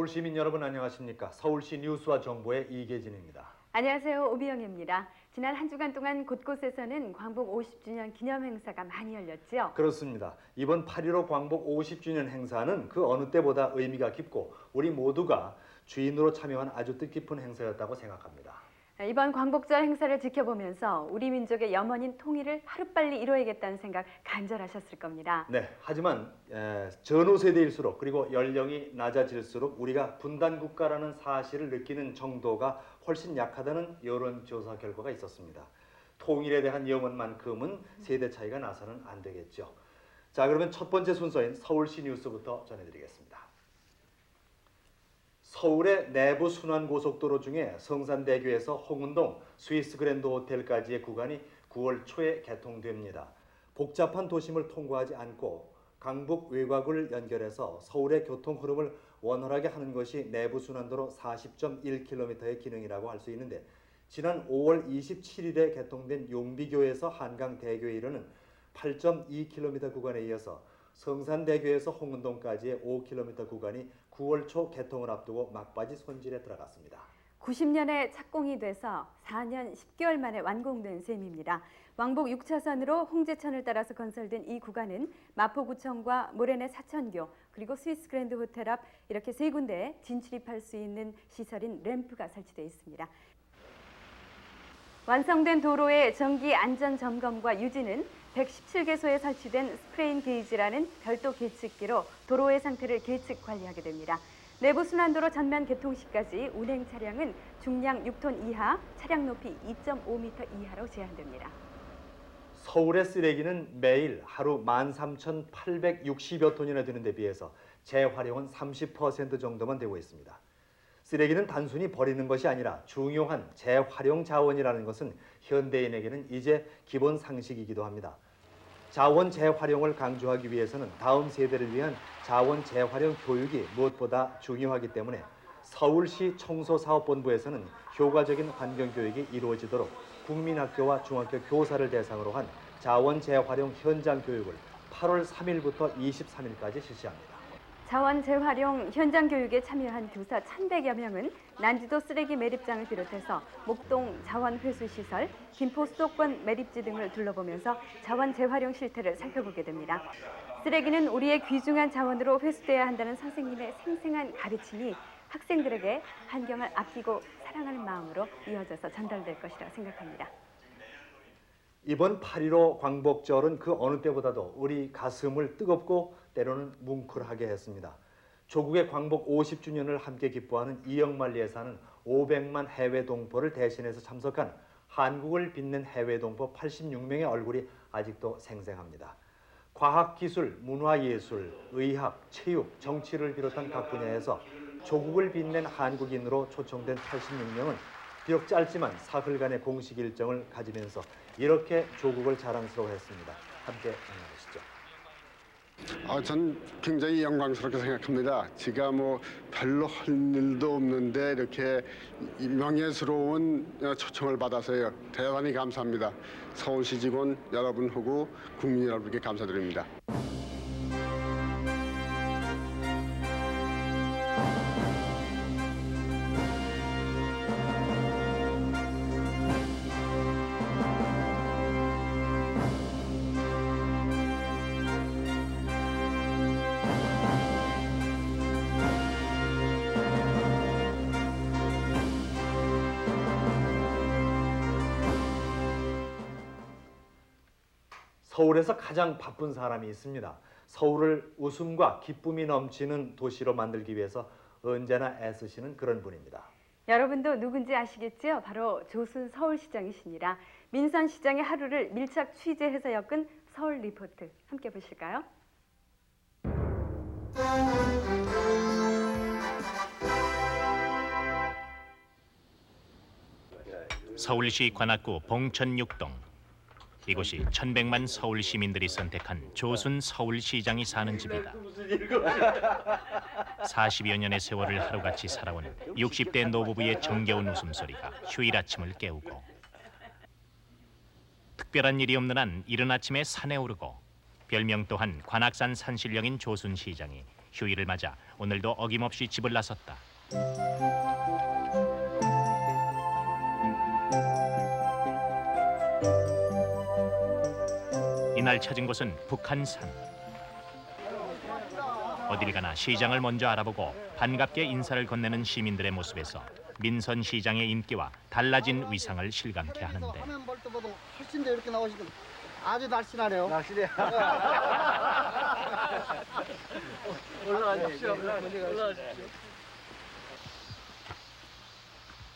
서울 시민 여러분 안녕하십니까? 서울시 뉴스와 정보의 이계진입니다. 안녕하세요. 오비영입니다. 지난 한 주간 동안 곳곳에서는 광복 50주년 기념 행사가 많이 열렸죠. 그렇습니다. 이번 8.15 광복 50주년 행사는 그 어느 때보다 의미가 깊고 우리 모두가 주인으로 참여한 아주 뜻깊은 행사였다고 생각합니다. 이번 광복절 행사를 지켜보면서 우리 민족의 염원인 통일을 하루빨리 이루어야겠다는 생각 간절하셨을 겁니다. 네, 하지만 에, 전후 세대일수록 그리고 연령이 낮아질수록 우리가 분단 국가라는 사실을 느끼는 정도가 훨씬 약하다는 여론조사 결과가 있었습니다. 통일에 대한 염원만큼은 세대 차이가 나서는 안 되겠죠. 자, 그러면 첫 번째 순서인 서울시 뉴스부터 전해드리겠습니다. 서울의 내부 순환 고속도로 중에 성산대교에서 홍은동 스위스 그랜드 호텔까지의 구간이 9월 초에 개통됩니다. 복잡한 도심을 통과하지 않고 강북 외곽을 연결해서 서울의 교통 흐름을 원활하게 하는 것이 내부 순환도로 40.1km의 기능이라고 할 수 있는데 지난 5월 27일에 개통된 용비교에서 한강대교에 이르는 8.2km 구간에 이어서 성산대교에서 홍은동까지의 5km 구간이 9월 초 개통을 앞두고 막바지 손질에 들어갔습니다. 90년에 착공이 돼서 4년 10개월 만에 완공된 셈입니다. 왕복 6차선으로 홍제천을 따라서 건설된 이 구간은 마포구청과 모래내 사천교 그리고 스위스 그랜드 호텔 앞 이렇게 세 군데에 진출입할 수 있는 시설인 램프가 설치되어 있습니다. 완성된 도로의 정기 안전 점검과 유지는 117개소에 설치된 스프레인 게이지라는 별도 계측기로 도로의 상태를 계측 관리하게 됩니다. 내부 순환도로 전면 개통 시까지 운행 차량은 중량 6톤 이하, 차량 높이 2.5m 이하로 제한됩니다. 서울의 쓰레기는 매일 하루 13,860여 톤이나 되는 데 비해서 재활용은 30% 정도만 되고 있습니다. 쓰레기는 단순히 버리는 것이 아니라 중요한 재활용 자원이라는 것은 현대인에게는 이제 기본 상식이기도 합니다. 자원 재활용을 강조하기 위해서는 다음 세대를 위한 자원 재활용 교육이 무엇보다 중요하기 때문에 서울시 청소사업본부에서는 효과적인 환경 교육이 이루어지도록 국민학교와 중학교 교사를 대상으로 한 자원 재활용 현장 교육을 8월 3일부터 23일까지 실시합니다. 자원 재활용 현장 교육에 참여한 교사 1,100여 명은 난지도 쓰레기 매립장을 비롯해서 목동 자원 회수 시설, 김포 수도권 매립지 등을 둘러보면서 자원 재활용 실태를 살펴보게 됩니다. 쓰레기는 우리의 귀중한 자원으로 회수돼야 한다는 선생님의 생생한 가르침이 학생들에게 환경을 아끼고 사랑하는 마음으로 이어져서 전달될 것이라 생각합니다. 이번 8.15 광복절은 그 어느 때보다도 우리 가슴을 뜨겁고 때로는 뭉클하게 했습니다. 조국의 광복 50주년을 함께 기뻐하는 이영말 예사는 500만 해외 동포를 대신해서 참석한 한국을 빛낸 해외 동포 86명의 얼굴이 아직도 생생합니다. 과학, 기술, 문화, 예술, 의학, 체육, 정치를 비롯한 각 분야에서 조국을 빛낸 한국인으로 초청된 86명은 비록 짧지만 사흘간의 공식 일정을 가지면서 이렇게 조국을 자랑스러워했습니다. 함께 만나보시죠. 아, 전 굉장히 영광스럽게 생각합니다. 제가 뭐 별로 할 일도 없는데 이렇게 이 명예스러운 어, 초청을 받아서요. 대단히 감사합니다. 서울시 직원 여러분하고 국민 여러분께 감사드립니다. 서울에서 가장 바쁜 사람이 있습니다. 서울을 웃음과 기쁨이 넘치는 도시로 만들기 위해서 언제나 애쓰시는 그런 분입니다. 여러분도 누군지 아시겠죠? 바로 조순 서울시장이십니다. 민선시장의 하루를 밀착 취재해서 엮은 서울 리포트 함께 보실까요? 서울시 관악구 봉천 6동 이곳이 1100만 서울 시민들이 선택한 조순 서울시장이 사는 집이다. 40여 년의 세월을 하루같이 살아온 60대 노부부의 정겨운 웃음소리가 휴일 아침을 깨우고 특별한 일이 없는 한 이른 아침에 산에 오르고 별명 또한 관악산 산신령인 조순 시장이 휴일을 맞아 오늘도 어김없이 집을 나섰다. 이날 찾은 곳은 북한산. 어딜 가나 시장을 먼저 알아보고 반갑게 인사를 건네는 시민들의 모습에서 민선 시장의 인기와 달라진 위상을 실감케 하는데 화면 볼 때보다 훨씬 더 이렇게 나오시고 아주 날씬하네요. 날씬해. 올라가십시오. 올라가십시오.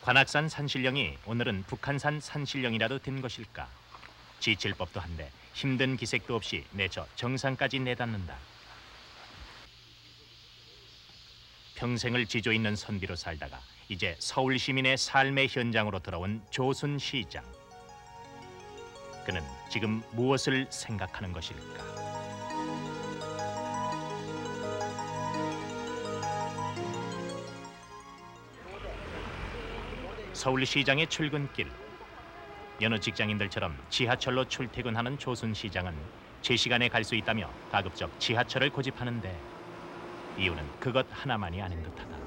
관악산 산신령이 오늘은 북한산 산신령이라도 된 것일까? 지칠 법도 한데 힘든 기색도 없이 내저 정상까지 내닫는다. 평생을 지조 있는 선비로 살다가 이제 서울 시민의 삶의 현장으로 돌아온 조순 시장. 그는 지금 무엇을 생각하는 것일까? 서울시장의 출근길. 여느 직장인들처럼 지하철로 출퇴근하는 조순 시장은 제 시간에 갈 수 있다며 가급적 지하철을 고집하는데 이유는 그것 하나만이 아닌 듯하다.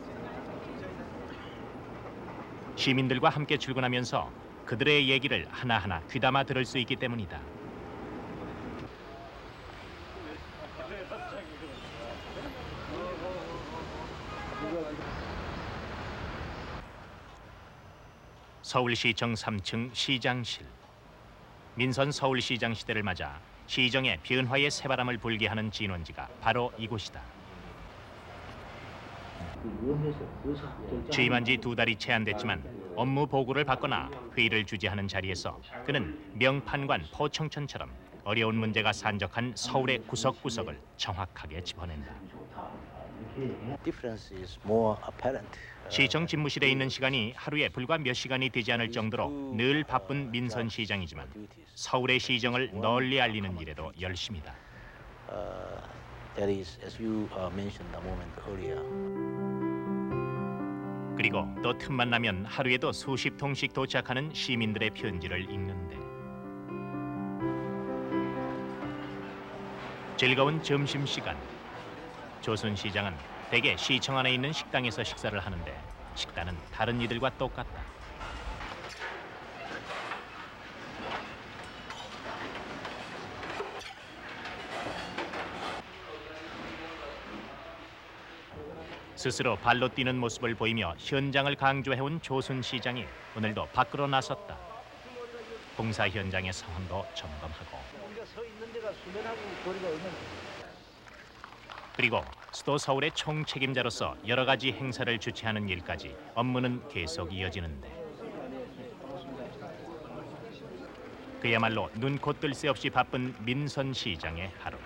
시민들과 함께 출근하면서 그들의 얘기를 하나하나 귀담아 들을 수 있기 때문이다. 서울시청 3층 시장실. 민선 서울시장 시대를 맞아 시정의 변화의 새바람을 불게 하는 진원지가 바로 이곳이다. 취임한 지 두 달이 채 안 됐지만 업무 보고를 받거나 회의를 주재하는 자리에서 그는 명판관 포청천처럼 어려운 문제가 산적한 서울의 구석구석을 정확하게 짚어낸다. 시청 집무실에 있는 시간이 하루에 불과 몇 시간이 되지 않을 정도로 늘 바쁜 민선 시장이지만 서울의 시정을 널리 알리는 일에도 열심이다. Uh, that is, as you uh, mentioned a moment earlier, 그리고 또 틈만 나면 하루에도 수십 통씩 도착하는 시민들의 편지를 읽는데 즐거운 점심 시간 조순 시장은 대개 시청 안에 있는 식당에서 식사를 하는데 식단은 다른 이들과 똑같다. 스스로 발로 뛰는 모습을 보이며 현장을 강조해온 조순 시장이 오늘도 밖으로 나섰다. 봉사 현장의 상황도 점검하고 그리고 수도 서울의 총책임자로서 여러 가지 행사를 주최하는 일까지 업무는 계속 이어지는데 그야말로 눈코 뜰 새 없이 바쁜 민선 시장의 하루.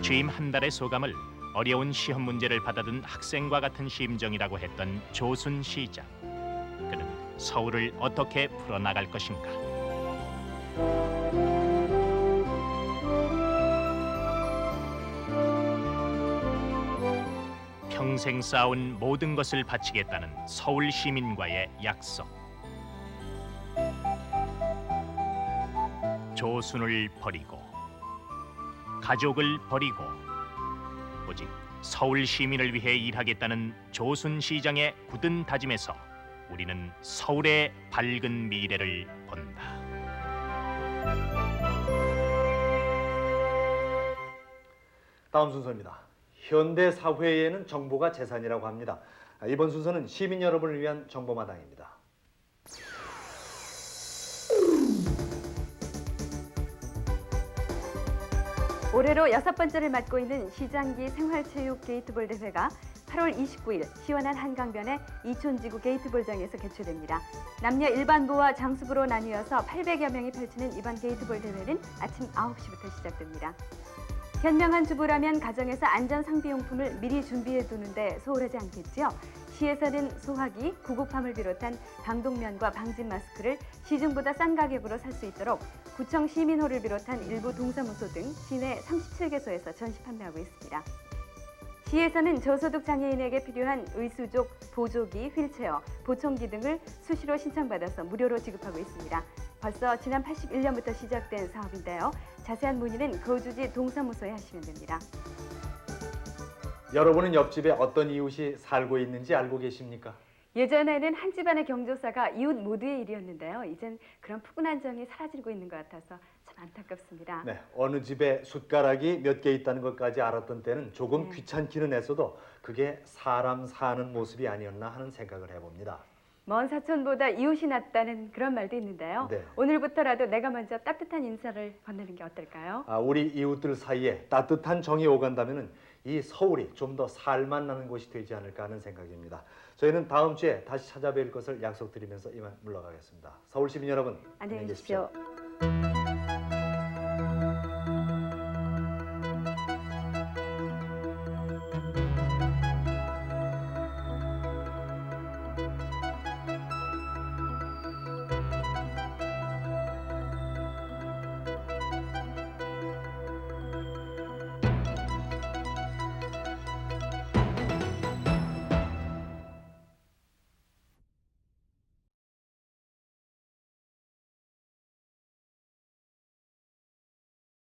취임 한 달의 소감을 어려운 시험 문제를 받아든 학생과 같은 심정이라고 했던 조순 시장. 그는 서울을 어떻게 풀어나갈 것인가? 평생 쌓아온 모든 것을 바치겠다는 서울 시민과의 약속. 조순을 버리고 가족을 버리고 오직 서울 시민을 위해 일하겠다는 조순 시장의 굳은 다짐에서 우리는 서울의 밝은 미래를 본다. 다음 순서입니다. 현대 사회에는 정보가 재산이라고 합니다. 아, 이번 순서는 시민 여러분을 위한 정보마당입니다. 올해로 여섯 번째를 맡고 있는 시장기 생활체육 게이트볼 대회가 8월 29일 시원한 한강변의 이촌지구 게이트볼장에서 개최됩니다. 남녀 일반부와 장수부로 나뉘어서 800여 명이 펼치는 이번 게이트볼 대회는 아침 9시부터 시작됩니다. 현명한 주부라면 가정에서 안전 상비용품을 미리 준비해 두는데 소홀하지 않겠지요. 시에서는 소화기, 구급함을 비롯한 방독면과 방진 마스크를 시중보다 싼 가격으로 살 수 있도록 구청 시민호를 비롯한 일부 동사무소 등 시내 37개소에서 전시 판매하고 있습니다. 시에서는 저소득 장애인에게 필요한 의수족, 보조기, 휠체어, 보청기 등을 수시로 신청받아서 무료로 지급하고 있습니다. 벌써 지난 81년부터 시작된 사업인데요. 자세한 문의는 거주지 동사무소에 하시면 됩니다. 여러분은 옆집에 어떤 이웃이 살고 있는지 알고 계십니까? 예전에는 한 집안의 경조사가 이웃 모두의 일이었는데요. 이젠 그런 푸근한 정이 사라지고 있는 것 같아서 참 안타깝습니다. 네, 어느 집에 숟가락이 몇 개 있다는 것까지 알았던 때는 조금 네. 귀찮기는 했어도 그게 사람 사는 모습이 아니었나 하는 생각을 해봅니다. 먼 사촌보다 이웃이 낫다는 그런 말도 있는데요. 네. 오늘부터라도 내가 먼저 따뜻한 인사를 건네는 게 어떨까요? 아, 우리 이웃들 사이에 따뜻한 정이 오간다면은 이 서울이 좀 더 살만 나는 곳이 되지 않을까 하는 생각입니다. 저희는 다음 주에 다시 찾아뵐 것을 약속드리면서 이만 물러가겠습니다. 서울 시민 여러분 안녕히 계십시오.